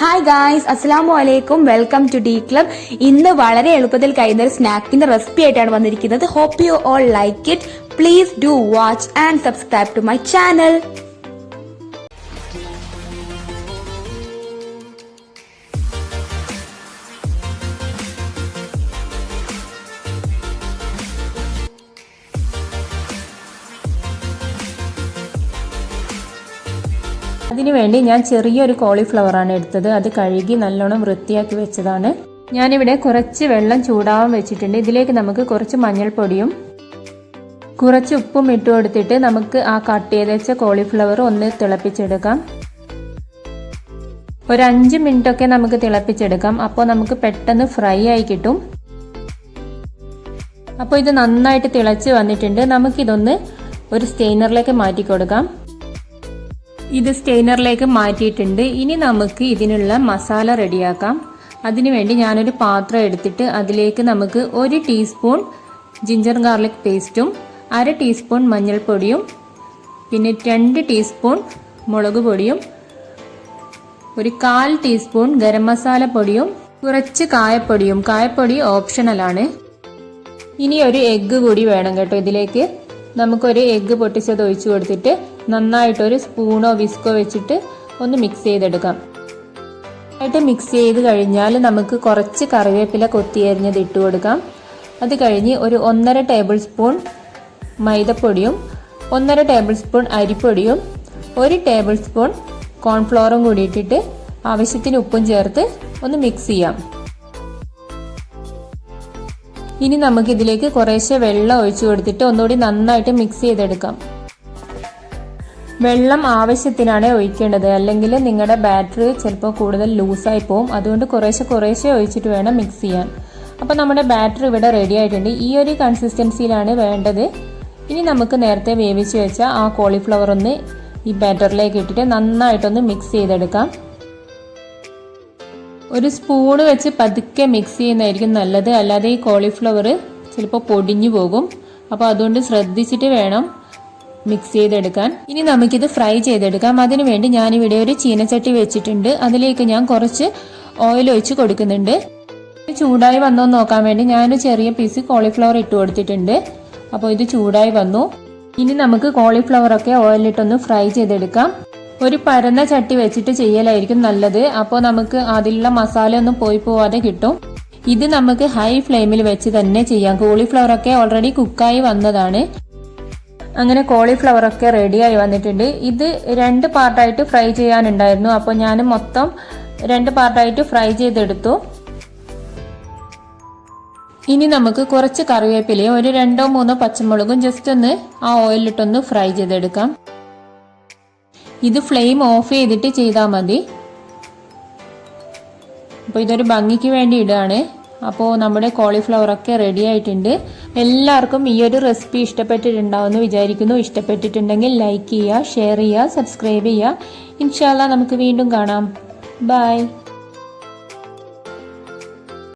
Hi guys അസ്സാമു അലൈക്കും welcome to D club ഇന്ന് വളരെ എളുപ്പത്തിൽ കഴിയുന്ന ഒരു സ്നാക്കിന്റെ റെസിപ്പി ആയിട്ടാണ് വന്നിരിക്കുന്നത്. Hope you all like it please do watch and subscribe to my channel അതിനുവേണ്ടി ഞാൻ ചെറിയൊരു കോളിഫ്ലവറാണ് എടുത്തത്. അത് കഴുകി നല്ലോണം വൃത്തിയാക്കി വെച്ചതാണ്. ഞാനിവിടെ കുറച്ച് വെള്ളം ചൂടാവാൻ വെച്ചിട്ടുണ്ട്. ഇതിലേക്ക് നമുക്ക് കുറച്ച് മഞ്ഞൾപ്പൊടിയും കുറച്ച് ഉപ്പും ഇട്ട് കൊടുത്തിട്ട് നമുക്ക് ആ കട്ട് ചെയ്ത് വെച്ച കോളിഫ്ലവർ ഒന്ന് തിളപ്പിച്ചെടുക്കാം. ഒരു അഞ്ച് മിനിറ്റൊക്കെ നമുക്ക് തിളപ്പിച്ചെടുക്കാം. അപ്പോൾ നമുക്ക് പെട്ടെന്ന് ഫ്രൈ ആയി കിട്ടും. അപ്പോൾ ഇത് നന്നായിട്ട് തിളച്ച് വന്നിട്ടുണ്ട്. നമുക്കിതൊന്ന് ഒരു സ്റ്റെയിനറിലേക്ക് മാറ്റി കൊടുക്കാം ഇത് സ്റ്റെയിനറിലേക്ക് മാറ്റിയിട്ടുണ്ട്. ഇനി നമുക്ക് ഇതിനുള്ള മസാല റെഡിയാക്കാം. അതിനുവേണ്ടി ഞാനൊരു പാത്രം എടുത്തിട്ട് അതിലേക്ക് നമുക്ക് ഒരു ടീസ്പൂൺ ജിഞ്ചർ ഗാർലിക് പേസ്റ്റും അര ടീസ്പൂൺ മഞ്ഞൾപ്പൊടിയും പിന്നെ രണ്ട് ടീസ്പൂൺ മുളക് പൊടിയും ഒരു കാൽ ടീസ്പൂൺ ഗരം മസാല പൊടിയും കുറച്ച് കായപ്പൊടിയും. കായപ്പൊടി ഓപ്ഷണലാണ്. ഇനി ഒരു എഗ്ഗ് കൂടി വേണം കേട്ടോ ഇതിലേക്ക്. നമുക്കൊരു എഗ്ഗ് പൊട്ടിച്ചത് ഒഴിച്ചു കൊടുത്തിട്ട് നന്നായിട്ടൊരു സ്പൂണോ വിസ്കോ വെച്ചിട്ട് ഒന്ന് മിക്സ് ചെയ്തെടുക്കാം. ആയിട്ട് മിക്സ് ചെയ്ത് കഴിഞ്ഞാൽ നമുക്ക് കുറച്ച് കറിവേപ്പില കൊത്തിയരിഞ്ഞത് ഇട്ട് കൊടുക്കാം. അത് കഴിഞ്ഞ് ഒരു ഒന്നര ടേബിൾ സ്പൂൺ മൈദപ്പൊടിയും ഒന്നര ടേബിൾ സ്പൂൺ അരിപ്പൊടിയും ഒരു ടേബിൾ സ്പൂൺ കോൺഫ്ലോറും കൂടി ഇട്ടിട്ട് ആവശ്യത്തിന് ഉപ്പും ചേർത്ത് ഒന്ന് മിക്സ് ചെയ്യാം. ഇനി നമുക്ക് ഇതിലേക്ക് കുറേശ്ശെ വെള്ളം ഒഴിച്ചു കൊടുത്തിട്ട് ഒന്നുകൂടി നന്നായിട്ട് മിക്സ് ചെയ്തെടുക്കാം. വെള്ളം ആവശ്യത്തിനാണ് ഒഴിക്കേണ്ടത്. അല്ലെങ്കിൽ നിങ്ങളുടെ ബാറ്ററി ചിലപ്പോൾ കൂടുതൽ ലൂസായി പോകും അതുകൊണ്ട് കുറേശ്ശെ കുറേശ്ശെ ഒഴിച്ചിട്ട് വേണം മിക്സ് ചെയ്യാൻ. അപ്പോൾ നമ്മുടെ ബാറ്ററി ഇവിടെ റെഡി ആയിട്ടുണ്ട്. ഈ ഒരു കൺസിസ്റ്റൻസിയിലാണ് വേണ്ടത്. ഇനി നമുക്ക് നേരത്തെ വേവിച്ച് വെച്ച ആ കോളിഫ്ലവർ ഒന്ന് ഈ ബാറ്ററിലേക്ക് ഇട്ടിട്ട് നന്നായിട്ടൊന്ന് മിക്സ് ചെയ്തെടുക്കാം. ഒരു സ്പൂണ് വെച്ച് പതുക്കെ മിക്സ് ചെയ്യുന്നതായിരിക്കും നല്ലത്. അല്ലാതെ ഈ കോളിഫ്ലവർ ചിലപ്പോൾ പൊടിഞ്ഞു പോകും. അപ്പോൾ അതുകൊണ്ട് ശ്രദ്ധിച്ചിട്ട് വേണം മിക്സ് ചെയ്തെടുക്കാൻ. ഇനി നമുക്കിത് ഫ്രൈ ചെയ്തെടുക്കാം. അതിനു വേണ്ടി ഞാനിവിടെ ഒരു ചീനച്ചട്ടി വെച്ചിട്ടുണ്ട്. അതിലേക്ക് ഞാൻ കുറച്ച് ഓയിൽ ഒഴിച്ച് കൊടുക്കുന്നുണ്ട്. ചൂടായി വന്നോ നോക്കാൻ വേണ്ടി ഞാനൊരു ചെറിയ പീസ് കോളിഫ്ലവർ ഇട്ട് കൊടുത്തിട്ടുണ്ട്. അപ്പോൾ ഇത് ചൂടായി വന്നു. ഇനി നമുക്ക് കോളിഫ്ലവർ ഒക്കെ ഓയിലിട്ടൊന്ന് ഫ്രൈ ചെയ്തെടുക്കാം. ഒരു പരന്ന ചട്ടി വെച്ചിട്ട് ചെയ്യലായിരിക്കും നല്ലത്. അപ്പോൾ നമുക്ക് അതിലുള്ള മസാല ഒന്നും പോയി പോവാതെ കിട്ടും. ഇത് നമുക്ക് ഹൈ ഫ്ലെയിമിൽ വെച്ച് തന്നെ ചെയ്യാം. കോളിഫ്ലവർ ഒക്കെ ഓൾറെഡി കുക്കായി വന്നതാണ്. അങ്ങനെ കോളിഫ്ലവർ ഒക്കെ റെഡിയായി വന്നിട്ടുണ്ട്. ഇത് രണ്ട് പാർട്ടായിട്ട് ഫ്രൈ ചെയ്യാനുണ്ടായിരുന്നു. അപ്പോൾ ഞാൻ മൊത്തം രണ്ട് പാർട്ടായിട്ട് ഫ്രൈ ചെയ്തെടുത്തു. ഇനി നമുക്ക് കുറച്ച് കറിവേപ്പിലയും ഒരു രണ്ടോ മൂന്നോ പച്ചമുളകും ജസ്റ്റ് ഒന്ന് ആ ഓയിലിട്ടൊന്ന് ഫ്രൈ ചെയ്തെടുക്കാം. ഇത് ഫ്ലെയിം ഓഫ് ചെയ്തിട്ട് ചെയ്താൽ മതി. അപ്പോൾ ഇതൊരു ഭംഗിക്ക് വേണ്ടി ഇടുകയാണ് അപ്പോൾ നമ്മുടെ കോളിഫ്ലവർ ഒക്കെ റെഡി ആയിട്ടുണ്ട്. എല്ലാവർക്കും ഈ ഒരു റെസിപ്പി ഇഷ്ടപ്പെട്ടിട്ടുണ്ടാവുമെന്ന് വിചാരിക്കുന്നു. ഇഷ്ടപ്പെട്ടിട്ടുണ്ടെങ്കിൽ ലൈക്ക് ചെയ്യുക ഷെയർ ചെയ്യുക സബ്സ്ക്രൈബ് ചെയ്യുക. ഇൻഷാല്ല നമുക്ക് വീണ്ടും കാണാം. ബൈ